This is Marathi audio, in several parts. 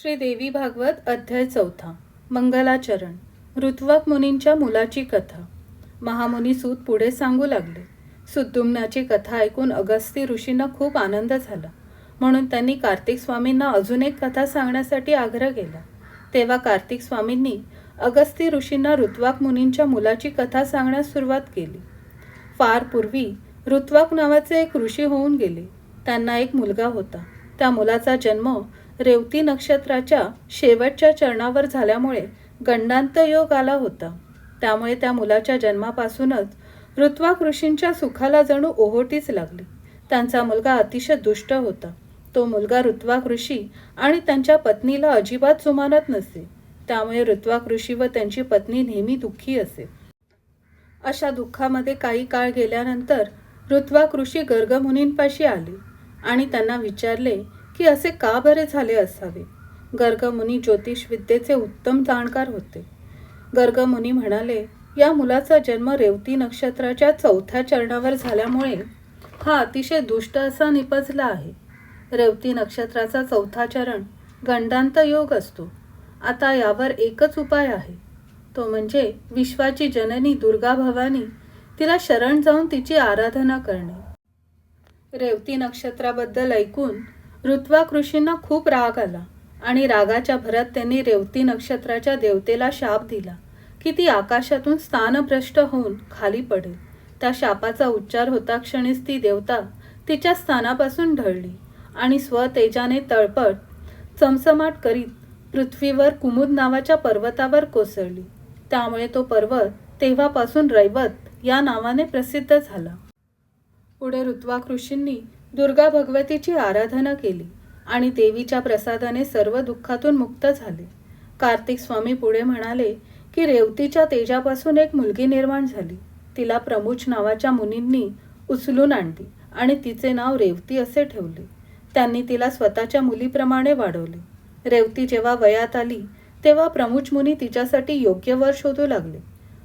श्री देवी भागवत अध्याय चौथा. मंगलाचरण. ऋत्वक मुनींच्या मुलाची कथा. महामुनी सूत पुढे सांगू लागले. सुद्दुम्नाची कथा ऐकून अगस्ती ऋषींना खूप आनंद झाला. म्हणून त्यांनी कार्तिक स्वामींना अजून एक कथा सांगण्यासाठी आग्रह केला. तेव्हा कार्तिक स्वामींनी अगस्ती ऋषींना ऋत्वाक मुनींच्या मुलाची कथा सांगण्यास सुरुवात केली. फार पूर्वी ऋत्वाक नावाचे एक ऋषी होऊन गेले. त्यांना एक मुलगा होता. त्या मुलाचा जन्म रेवती नक्षत्राच्या शेवटच्या चरणावर झाल्यामुळे गंडांत योग आला होता. त्यामुळे त्या मुलाच्या जन्मापासूनच ऋत्वाक ऋषींच्या सुखाला जणू ओहोटीच लागली. त्यांचा मुलगा अतिशय दुष्ट होता. तो मुलगा ऋत्वाक ऋषी आणि त्यांच्या पत्नीला अजिबात जुमानत नसे. त्यामुळे ऋत्वाक ऋषी व त्यांची पत्नी नेहमी दुःखी असे. अशा दुःखामध्ये काही काळ गेल्यानंतर ऋत्वाक ऋषी गर्गमुनींपाशी आले आणि त्यांना विचारले की असे का बरे झाले असावे? गर्गमुनी ज्योतिष विद्येचे उत्तम जाणकार होते. गर्गमुनी म्हणाले या मुलाचा जन्म रेवती नक्षत्राच्या चौथ्या चरणावर झाल्यामुळे हा अतिशय दुष्ट असा निपजला आहे. रेवती नक्षत्राचा चौथा चरण गंडांत योग असतो. आता यावर एकच उपाय आहे. तो म्हणजे विश्वाची जननी दुर्गा भवानी तिला शरण जाऊन तिची आराधना करणे. रेवती नक्षत्राबद्दल ऐकून ऋत्वाक ऋषींना खूप राग आला आणि रागाच्या भरात त्यांनी रेवती नक्षत्राच्या देवतेला शाप दिला की ती आकाशातून स्थानभ्रष्ट होऊन खाली पडेल. त्या शापाचा उच्चार होता क्षणीच ती देवता तिच्या स्थानापासून ढळली आणि स्वतेजाने तळपट चमचमाट करीत पृथ्वीवर कुमुद नावाच्या पर्वतावर कोसळली. त्यामुळे तो पर्वत तेव्हापासून रैवत या नावाने प्रसिद्ध झाला. पुढे ऋत्वाक ऋषींनी दुर्गा भगवतीची आराधना केली आणि देवीच्या प्रसादाने सर्व दुःखातून मुक्त झाले. कार्तिक स्वामी पुढे म्हणाले की रेवतीच्या तेजापासून एक मुलगी निर्माण झाली. तिला प्रमुच नावाच्या मुनींनी उचलून आणली आणि तिचे नाव रेवती असे ठेवले. त्यांनी तिला स्वतःच्या मुलीप्रमाणे वाढवले. रेवती जेव्हा वयात आली तेव्हा प्रमुच मुनी तिच्यासाठी योग्य वर शोधू लागले.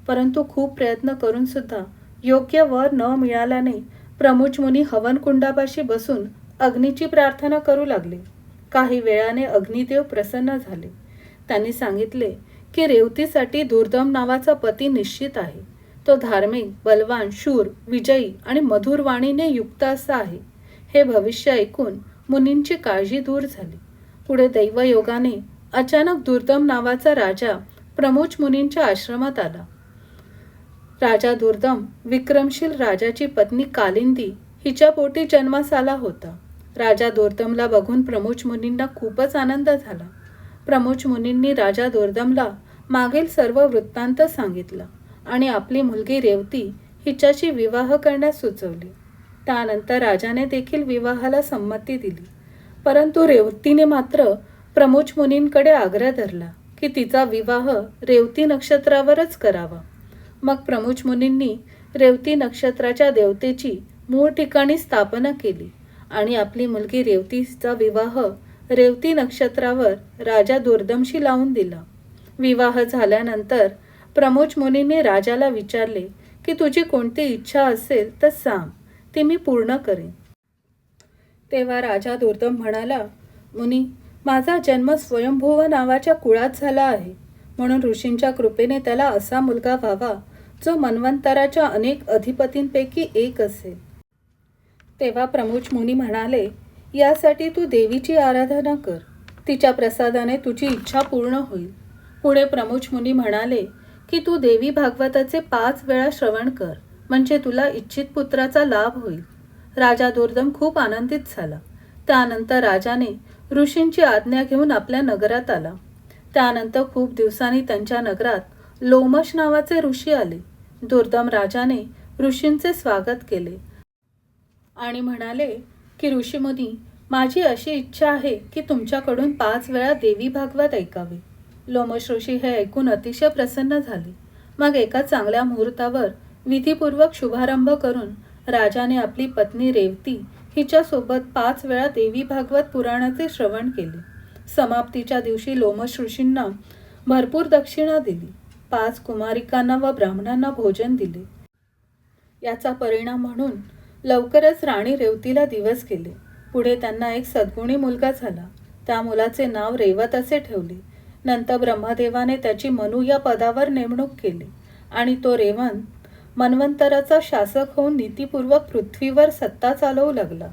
परंतु खूप प्रयत्न करून सुद्धा योग्य वर न मिळाल्याने प्रमुच मुनी हवनकुंडापाशी बसून अग्नीची प्रार्थना करू लागले. काही वेळाने अग्निदेव प्रसन्न झाले. त्यांनी सांगितले की रेवतीसाठी दुर्दम नावाचा पती निश्चित आहे. तो धार्मिक बलवान शूर विजयी आणि मधुर वाणीने युक्त असा आहे. हे भविष्य ऐकून मुनींची काळजी दूर झाली. पुढे दैवयोगाने अचानक दुर्दम नावाचा राजा प्रमोच मुनींच्या आश्रमात आला. राजा दुर्दम विक्रमशील राजाची पत्नी कालिंदी हिच्या पोटी जन्मास आला होता. राजा दुर्दमला बघून प्रमोच मुनींना खूपच आनंद झाला. प्रमोच मुनींनी राजा दुर्दमला मागील सर्व वृत्तांत सांगितला आणि आपली मुलगी रेवती हिच्याशी विवाह करण्यास सुचवली. त्यानंतर राजाने देखील विवाहाला संमती दिली. परंतु रेवतीने मात्र प्रमोच मुनींकडे आग्रह धरला की तिचा विवाह रेवती नक्षत्रावरच करावा. मग प्रमुच मुनींनी रेवती नक्षत्राच्या देवतेची मूळ ठिकाणी स्थापना केली आणि आपली मुलगी रेवतीचा विवाह रेवती नक्षत्रावर राजा दुर्दमशी लावून दिला. विवाह झाल्यानंतर प्रमोच मुनींनी राजाला विचारले की तुझी कोणती इच्छा असेल तर सांग ती मी पूर्ण करेन. तेव्हा राजा दुर्दम म्हणाला मुनी माझा जन्म स्वयंभुव नावाच्या कुळात झाला आहे. म्हणून ऋषींच्या कृपेने त्याला असा मुलगा व्हावा जो मन्वंतराच्या अनेक अधिपतींपैकी एक असेल. तेव्हा प्रमुच मुनी म्हणाले यासाठी तू देवीची आराधना कर. तिच्या प्रसादाने तुझी इच्छा पूर्ण होईल. पुढे प्रमुच मुनी म्हणाले की तू देवी भागवताचे पाच वेळा श्रवण कर म्हणजे तुला इच्छित पुत्राचा लाभ होईल. राजा दुर्दम खूप आनंदित झाला. त्यानंतर राजाने ऋषींची आज्ञा घेऊन आपल्या नगरात आला. त्यानंतर खूप दिवसांनी त्यांच्या नगरात लोमश नावाचे ऋषी आले. दुर्दम राजाने ऋषींचे स्वागत केले. आणि म्हणाले की ऋषीमुनी माझी अशी इच्छा आहे की तुमच्याकडून पाच वेळा देवी भागवत ऐकावे. लोमश ऋषी हे ऐकून अतिशय प्रसन्न झाले. मग एका चांगल्या मुहूर्तावर विधीपूर्वक शुभारंभ करून राजाने आपली पत्नी रेवती हिच्यासोबत पाच वेळा देवी भागवत पुराणाचे श्रवण केले. समाप्तीच्या दिवशी लोमश ऋषींना भरपूर दक्षिणा दिली. पाच कुमारिकांना व ब्राह्मणांना भोजन दिले. याचा परिणाम म्हणून लवकरच राणी रेवतीला दिवस गेले. पुढे त्यांना एक सद्गुणी मुलगा झाला. त्या मुलाचे नाव रेवत असे ठेवले. नंतर ब्रह्मदेवाने त्याची मनु या पदावर नेमणूक केली आणि तो रेवंत मन्वंतराचा शासक होऊन नीतीपूर्वक पृथ्वीवर सत्ता चालवू लागला.